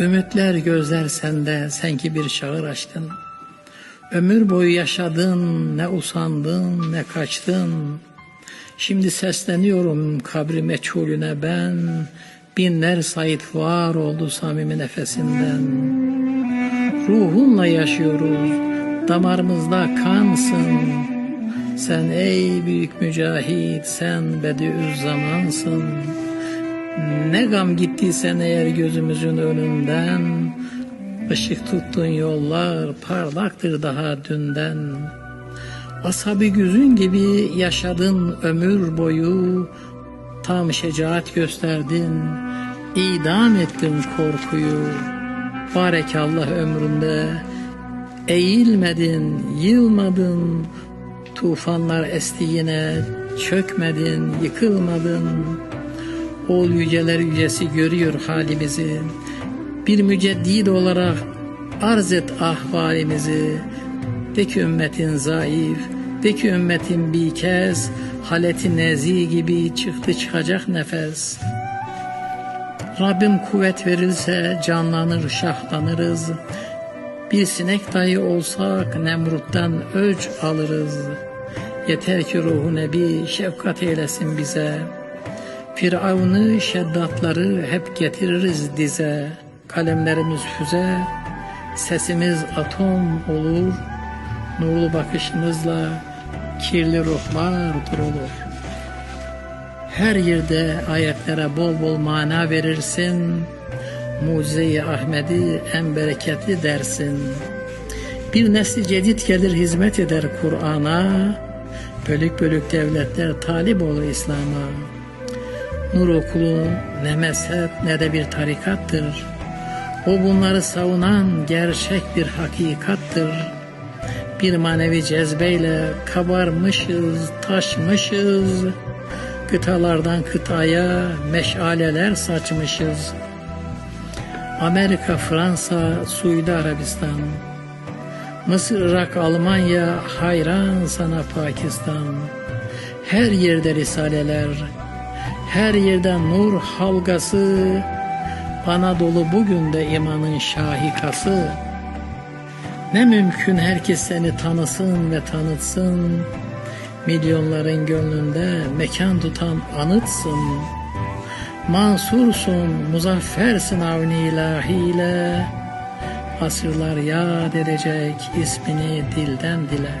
Ümitler gözler sende sanki bir şağır açtın. Ömür boyu yaşadın, ne usandın, ne kaçtın. Şimdi sesleniyorum kabri meçhulüne ben. Binler sayit var oldu samimi nefesinden. Ruhunla yaşıyoruz, damarımızda kansın. Sen ey büyük mücahit, sen bediüz zamansın. Ne gam gittiysen eğer gözümüzün önünden, ışık tuttun yollar parlaktır daha dünden. Ashabi güzün gibi yaşadın ömür boyu, tam şecaat gösterdin, idam ettin korkuyu. Barekallah ömründe, eğilmedin, yılmadın, tufanlar esti yine, çökmedin, yıkılmadın. Ol yüceler yücesi görüyor halimizi. Bir müceddid olarak arz et ahvalimizi. De ki ümmetin zayıf, de ki ümmetin bir kez haleti nezi gibi çıktı çıkacak nefes. Rabbim kuvvet verirse canlanır şahlanırız. Bir sinek dahi olsak Nemrut'tan öc alırız. Yeter ki ruhu nebi şefkat eylesin bize. Firavun'u şeddatları hep getiririz dize. Kalemlerimiz füze, sesimiz atom olur. Nurlu bakışımızla kirli ruhlar durulur. Her yerde ayetlere bol bol mana verirsin. Mucize-i Ahmedi en bereketli dersin. Bir nesli cedid gelir hizmet eder Kur'an'a. Bölük bölük devletler talip olur İslam'a. Nur okulu ne mezhep ne de bir tarikattır. O bunları savunan gerçek bir hakikattır. Bir manevi cezbeyle kabarmışız, taşmışız. Kıtalardan kıtaya meşaleler saçmışız. Amerika, Fransa, Suudi Arabistan, Mısır, Irak, Almanya, hayran sana Pakistan. Her yerde risaleler, her yerde nur halgası, Anadolu bugün de imanın şahikası. Ne mümkün herkes seni tanısın ve tanıtsın, milyonların gönlünde mekan tutan anıtsın. Mansursun, muzaffersin avni ilahiyle, asırlar yad edecek ismini dilden dile.